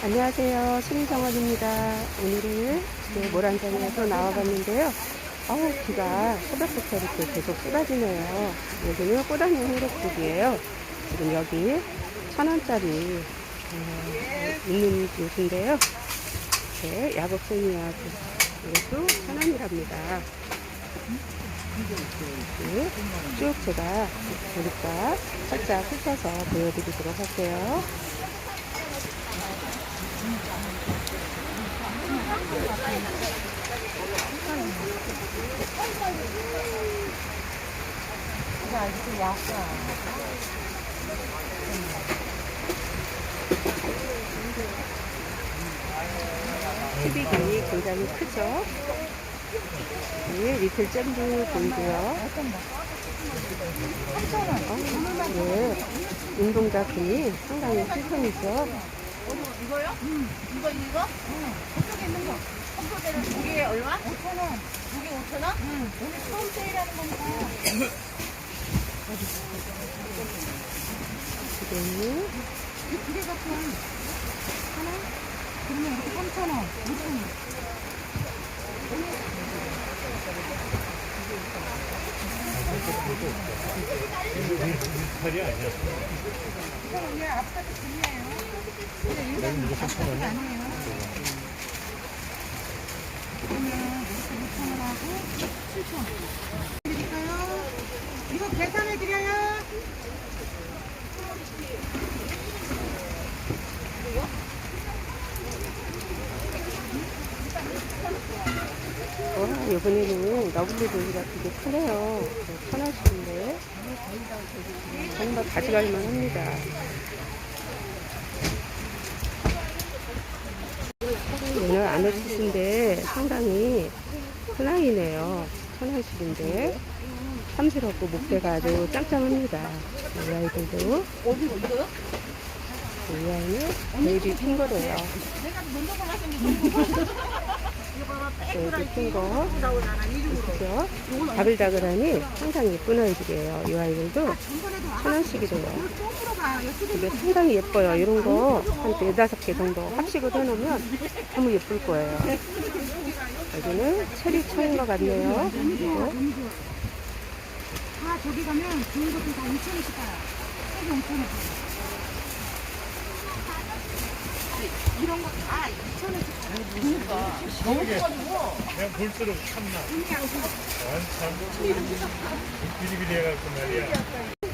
안녕하세요. 신정원입니다. 오늘은 네, 모란장에 또 나와봤는데요. 어우, 비가 새벽부터 이렇게 계속 쏟아지네요. 여기는 꼬다니 행복국이에요. 지금 여기 천 원짜리 어, 있는 곳인데요. 네, 야곱생이야. 이것도 천 원이랍니다. 네, 쭉 제가 보니까 살짝 훑어서 보여드리도록 할게요. TV기 굉장히 크죠? 네, 리틀 잼도 보이고요. 어, 네, 운동자분이 상당히 큰 편이죠. 이거요? 응. 이거 이거? 응. 저쪽에 있는 거. 컴퓨터는 두 개에 얼마? 5천 원. 두 개 5천 원? 응. 오늘 처음 세일하는 거니까. 지금 이두 개 갖고 와. 하나? 그러면 이렇게 3천 원. 5천 원. 팔이 아니야. 분이에요. 근데 일반 아파트가 아니에요. 그러면 이렇게 5천 원하고 7천 원. 드릴까요? 이거 계산해 드려요. 와, 이번에는 러블리볼이가 되게 크네요. 편하시는데. 정말 가져갈 만 합니다. 아너치스인데 상당히 큰 아이네요. 천원씩인데. 삼스럽고 목대가 아주 짱짱합니다. 이 아이들도. 이 아이는 베이비 핑거래요. 베이비 핑거. 있죠? 다글다글하니 상당히 예쁜 아이들이에요. 이 아이들도 천 원씩이래요. 근데 상당히 예뻐요. 이런 거 한 네다섯 개 정도 합식을 해놓으면 너무 예쁠 거예요. 여기는 체리 청인 것 같네요. 그리고 다 저기 가면 좋은 것도 다 5천원씩 가요. 세개 5천원. 이런 거 다 2천원씩 가요. 그러니까. 너무 커가지고. 그냥 볼수록 참나. 완참 비리비리 해갖고 말이야.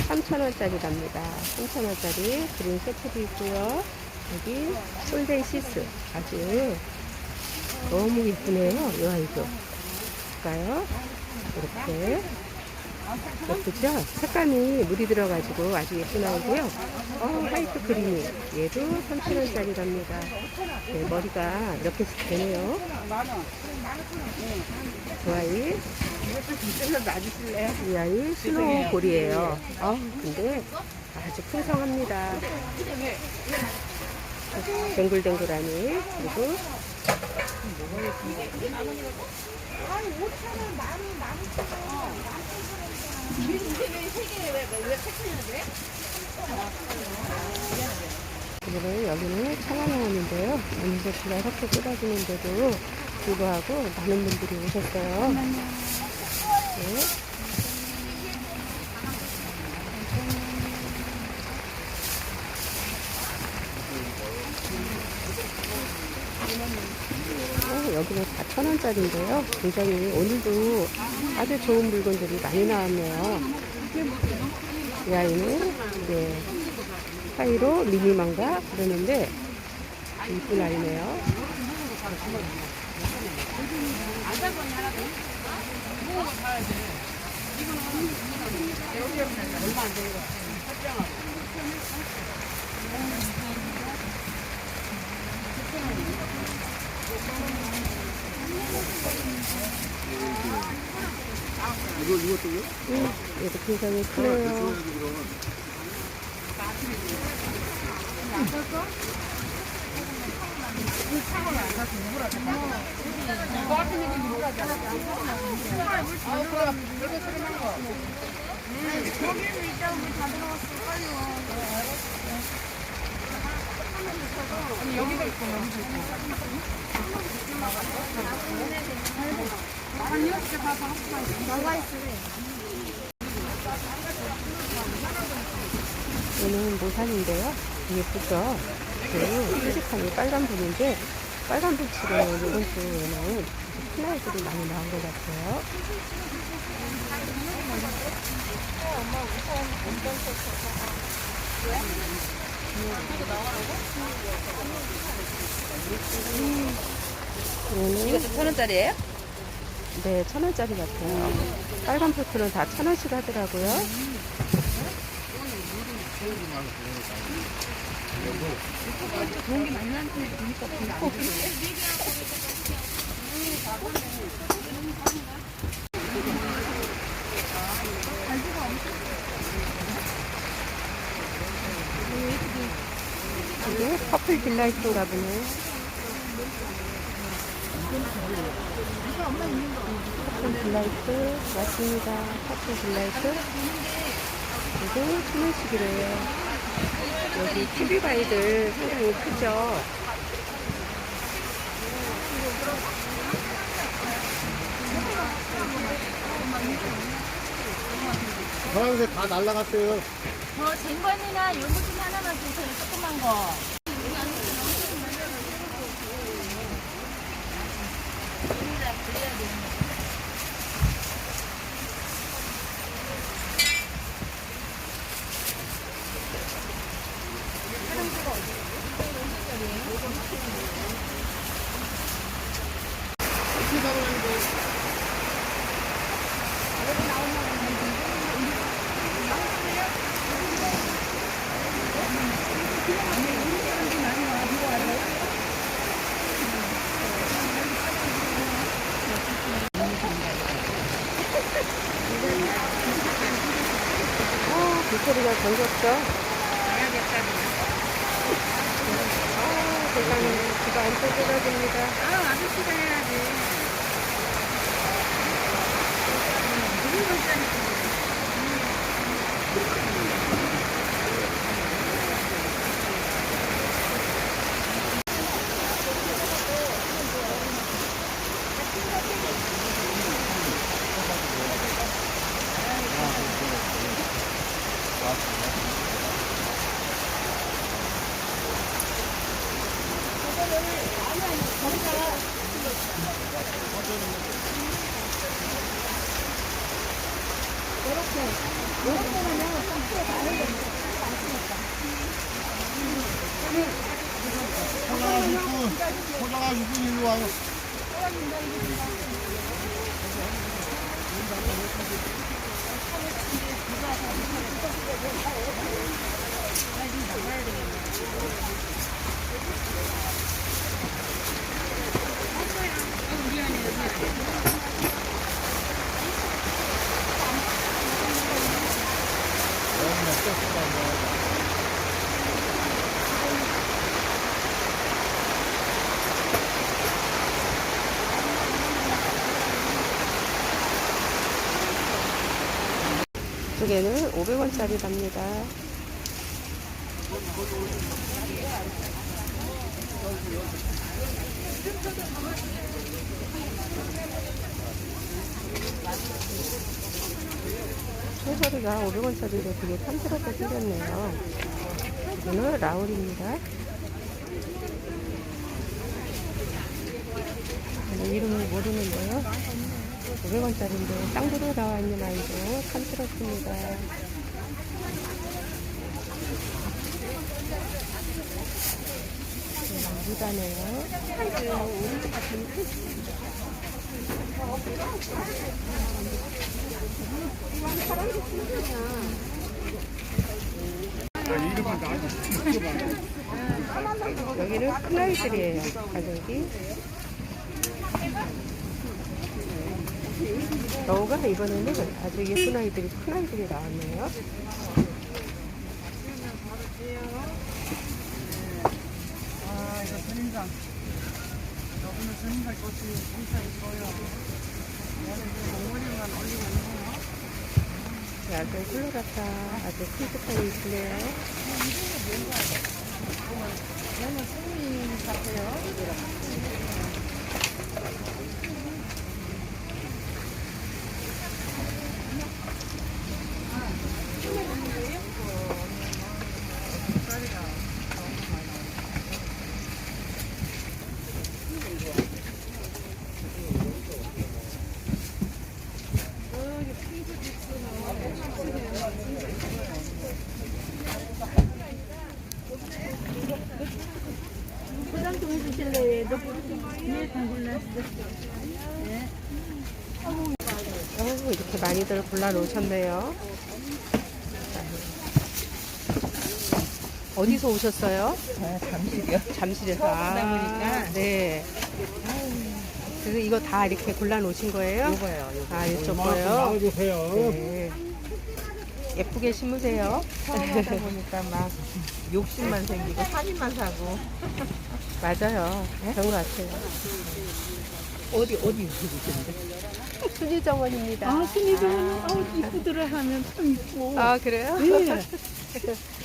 3,000원짜리랍니다. 3,000원짜리 그린 세트도 있고요. 여기 솔데이 시스 아주 너무 예쁘네요. 이 아이도. 볼까요? 이렇게. 예쁘죠? 색감이 물이 들어가지고 아주 예쁜 아이고요. 어, 화이트 크림이 얘도 3,000원짜리랍니다. 네, 머리가 이렇게 되네요. 그 아이 이 아이 볼이에요. 아 근데 아주 풍성합니다. 댕글댕글하니 그리고 오늘은 여기는 청안원인데요. 어느새 비가 이렇게 쏟아지는데도 불구하고 많은 분들이 오셨어요. 네. 어, 여기는 4,000원짜리인데요. 굉장히 오늘도 아주 좋은 물건들이 많이 나왔네요. 이 아이는 네, 사이로 미니망가 그러는데 이쁜 아이네요. 이거 이것도요? 음, 얘도 굉장히 크네요. 얘는 모산인데요. 예쁘죠? 그 수직하니 빨간 분인데 빨간 분치고 이번 주에는 큰 아이들이 많이 나온 것 같아요. 얘는 이것도 천 원짜리예요? 네, 천 원짜리 같아요. 빨간 풀프는 다 천 원씩 하더라고요. 이게 커플 딜라이트인가 보네. 커플 딜라이트 맞습니다. 커플 딜라이트 이게 천원씩이래요. 여기 TV 가이들 상당히 크죠? 파란색 다 날라갔어요. 저 쟁반이나 요거 좀 하나만 주세요. 조그만 거. 엄청 쏟아집니다. 아, 아저씨가 해야지. 포장아 6분, 포장아 6분 일로 와요. 두 개는 500원짜리 갑니다. 소소리가 500원짜리인데 되게 탐스럽게 생겼네요. 이거는 라울입니다. 저는 이름을 모르는데요. 500원짜리인데 쌍두로 나와 있는 아이도 탐스럽습니다. 무다네요. 여기는 큰 아이들이에요. 가격이. 여우가 이번에는 아주 예쁜 아이들이 큰 아이들이 나왔네요. 아, 이거 콜로라타 아주 큰 스타일이 있네요. 얘는 승리 같아요. 포장 좀 해주실래요? 얘도? 네, 당골랐어. 어, 이렇게 많이들 골라 놓으셨네요. 어디서 오셨어요? 잠시요. 잠실에서. 아, 네. 그래서 이거 다 이렇게 골라 놓으신 거예요? 요거요, 요거. 아, 이쪽 뭐 거요? 나와주세요. 네. 예쁘게 심으세요. 처음 하다 보니까 막 욕심만 생기고 사진만 사고. 맞아요. 그런 것 같아요. 어디, 어디 있으신데? 순위정원입니다. 아, 순이정원. 아 우, 이쁘더라 하면 참 이쁘고. 아, 그래요? 네.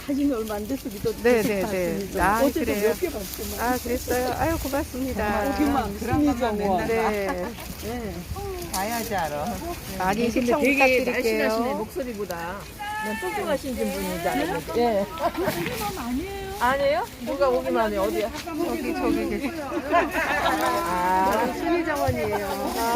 사진이 얼마 안 돼서 또 네, 네, 네. 아, 어제도 그래요? 몇개 봤구만. 아, 그랬어요? 아유, 고맙습니다. 여기만 순이정원. 네. 네. 봐야지 알아. 많이 시청 되게 날씬하시네, 부탁드릴게요. 목소리보다. 난 뚱뚱하신 줄 알았는데. 예. 아니에요. 아니에요? 누가 오기만 해, 어디야? 저기, 저기 계세요. 아, 순위정원이에요.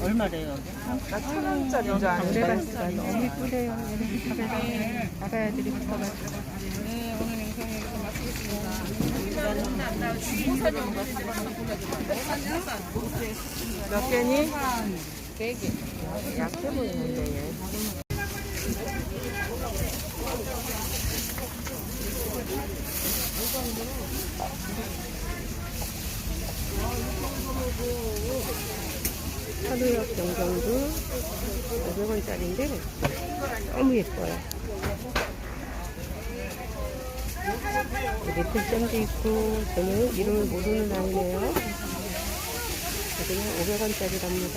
래요? 나천 원짜리인 줄 아는데. 정대가스가 너무 이쁘대요. 알아야드리고 네, 오늘 영상 여기서 마치겠습니다. 몇 개니? 네 개. 약해 보이는데, 얘. 한우역 경경도 500원짜리인데 너무 예뻐요. 리틀잼도 있고 저는 이름을 모르는 아이네요. 여기는 500원짜리랍니다.